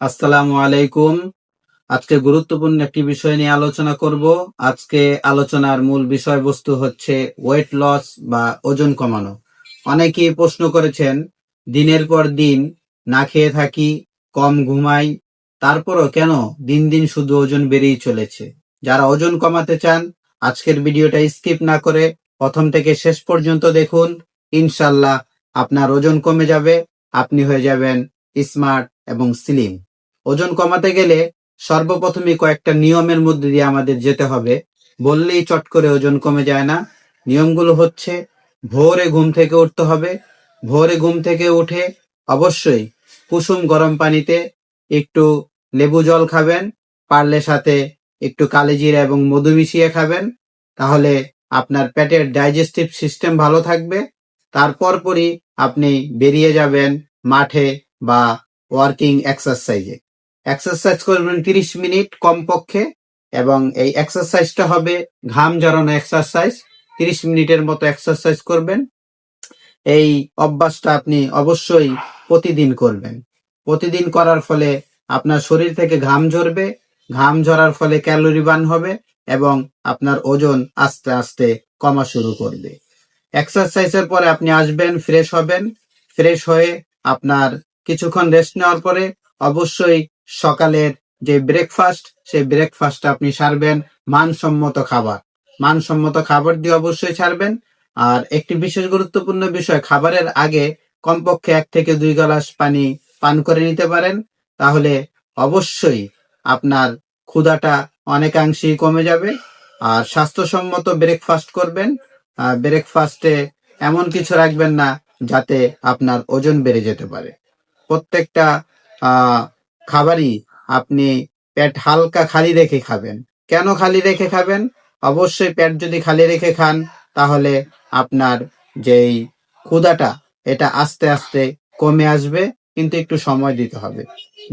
আসসালামু আলাইকুম। আজকে গুরুত্বপূর্ণ একটি বিষয় নিয়ে আলোচনা করব। আজকে আলোচনার মূল বিষয়বস্তু হচ্ছে ওয়েট লস বা ওজন কমানো। অনেকেই প্রশ্ন করেছেন, দিনের পর দিন না খেয়ে থাকি, কম ঘুমাই, তারপরও কেন দিন দিন শুধু ওজন বেড়েই চলেছে? যারা ওজন কমাতে চান, আজকের ভিডিওটা স্কিপ না করে প্রথম থেকে শেষ পর্যন্ত দেখুন। ইনশাল্লাহ আপনার ওজন কমে যাবে, আপনি হয়ে যাবেন স্মার্ট এবং স্লিম ওজন কমাতে গেলে সর্বপ্রথমে কয়েকটা নিয়মের মধ্যে দিয়ে আমাদের যেতে হবে। বললেই চট করে ওজন কমে যায় না। নিয়মগুলো হচ্ছে, ভোরে ঘুম থেকে উঠতে হবে। ভোরে ঘুম থেকে উঠে অবশ্যই কুসুম গরম পানিতে একটু লেবু জল খাবেন, পারলে সাথে একটু কালিজিরা এবং মধু মিশিয়ে খাবেন। তাহলে আপনার পেটের ডাইজেস্টিভ সিস্টেম ভালো থাকবে। তারপর পরই আপনি বেরিয়ে যাবেন মাঠে বা ওয়ার্কিং এক্সারসাইজে। এক্সারসাইজ করবেন তিরিশ মিনিট কমপক্ষে এবং এই এক্সারসাইজটা হবে ঘাম ঝরানো এক্সারসাইজ তিরিশ মিনিটের মতো এক্সারসাইজ করবেন। এই অভ্যাসটা আপনি অবশ্যই প্রতিদিন করবেন। প্রতিদিন করার ফলে আপনার শরীর থেকে ঘাম ঝরবে। ঘাম ঝরার ফলে ক্যালোরি বার্ন হবে এবং আপনার ওজন আস্তে আস্তে কমা শুরু করবে। এক্সারসাইজের পরে আপনি আসবেন ফ্রেশ হবেন। ফ্রেশ হয়ে আপনার কিছুক্ষণ রেস্ট নেওয়ার পরে অবশ্যই সকালের যে ব্রেকফাস্ট সেই ব্রেকফাস্ট আপনি সারবেন মানসম্মত খাবার। মানসম্মত খাবার দিয়ে অবশ্যই ছাড়বেন আর একটি বিশেষ গুরুত্বপূর্ণ বিষয়, খাবারের আগে কমপক্ষে এক থেকে দুই গ্লাস পানি পান করে নিতে পারেন। তাহলে অবশ্যই আপনার ক্ষুধাটা অনেকাংশেই কমে যাবে। আর স্বাস্থ্যসম্মত ব্রেকফাস্ট করবেন। ব্রেকফাস্টে এমন কিছু রাখবেন না, যাতে আপনার ওজন বেড়ে যেতে পারে। প্রত্যেকটা খাবারই আপনি পেট হালকা খালি রেখে খাবেন। কেন খালি রেখে খাবেন? অবশ্যই পেট যদি খালি রেখে খান, তাহলে আপনার যেই ক্ষুধাটা, এটা আস্তে আস্তে কমে আসবে, কিন্তু একটু সময় দিতে হবে।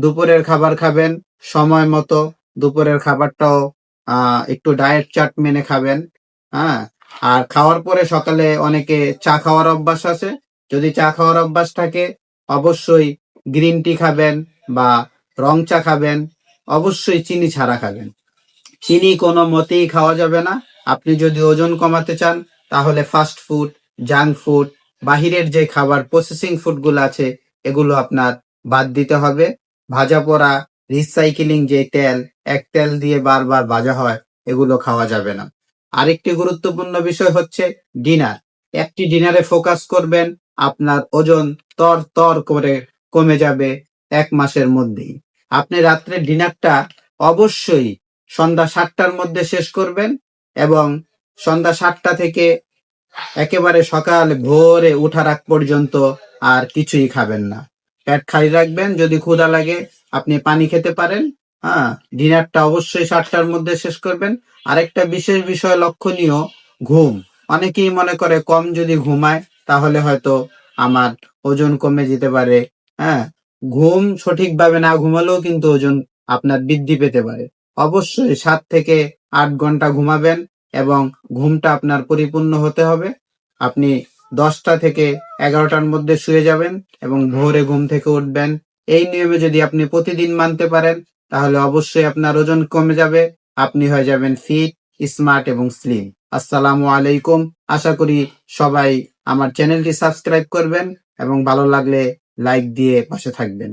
দুপুরের খাবার খাবেন, সময় মতো দুপুরের খাবারটাও একটু ডায়েট চার্ট মেনে খাবেন হ্যাঁ আর খাওয়ার পরে সকালে অনেকে চা খাওয়ার অভ্যাস আছে। যদি চা খাওয়ার অভ্যাস থাকে, অবশ্যই গ্রিন টি খাবেন বা রং চা খাবেন, অবশ্যই চিনি ছাড়া খাবেন। চিনি কোনো মতেই খাওয়া যাবে না। আপনি যদি ওজন কমাতে চান, তাহলে ফাস্ট ফুড জাঙ্ক ফুড বাহিরের যে খাবার প্রসেসিং ফুডগুলো আছে, এগুলো আপনার বাদ দিতে হবে। ভাজা পোড়া রিসাইকেলিং যে তেল, এক তেল দিয়ে বারবার ভাজা হয়, এগুলো খাওয়া যাবে না। আরেকটি গুরুত্বপূর্ণ বিষয় হচ্ছে ডিনার একটি ডিনারে ফোকাস করবেন, আপনার ওজন তর তর করে কমে যাবে এক মাসের মধ্যেই। আপনি রাত্রে ডিনারটা অবশ্যই সন্ধ্যা সাতটার মধ্যে শেষ করবেন এবং সন্ধ্যা সাতটা থেকে একেবারে সকাল ভোরে ওঠার আগ পর্যন্ত আর কিছুই খাবেন না। পেট খালি রাখবেন, যদি ক্ষুধা লাগে আপনি পানি খেতে পারেন। হ্যাঁ ডিনারটা অবশ্যই সাতটার মধ্যে শেষ করবেন। আরেকটা বিশেষ বিষয় লক্ষণীয়, ঘুম। অনেকেই মনে করে কম যদি ঘুমায়, তাহলে হয়তো আমার ওজন কমে যেতে পারে। হ্যাঁ ঘুম সঠিকভাবে না ঘুমালেও কিন্তু ওজন আপনার বৃদ্ধি পেতে পারে। অবশ্যই সাত থেকে আট ঘণ্টা ঘুমাবেন এবং ঘুমটা আপনার পরিপূর্ণ হতে হবে। আপনি দশটা থেকে এগারোটার মধ্যে শুয়ে যাবেন এবং ভোরে ঘুম থেকে উঠবেন। এই নিয়মে যদি আপনি প্রতিদিন মানতে পারেন, তাহলে অবশ্যই আপনার ওজন কমে যাবে, আপনি হয়ে যাবেন ফিট, স্মার্ট এবং স্লিম। আসসালামু আলাইকুম। আশা করি সবাই আমার চ্যানেলটি সাবস্ক্রাইব করবেন এবং ভালো লাগলে লাইক দিয়ে পাশে থাকবেন।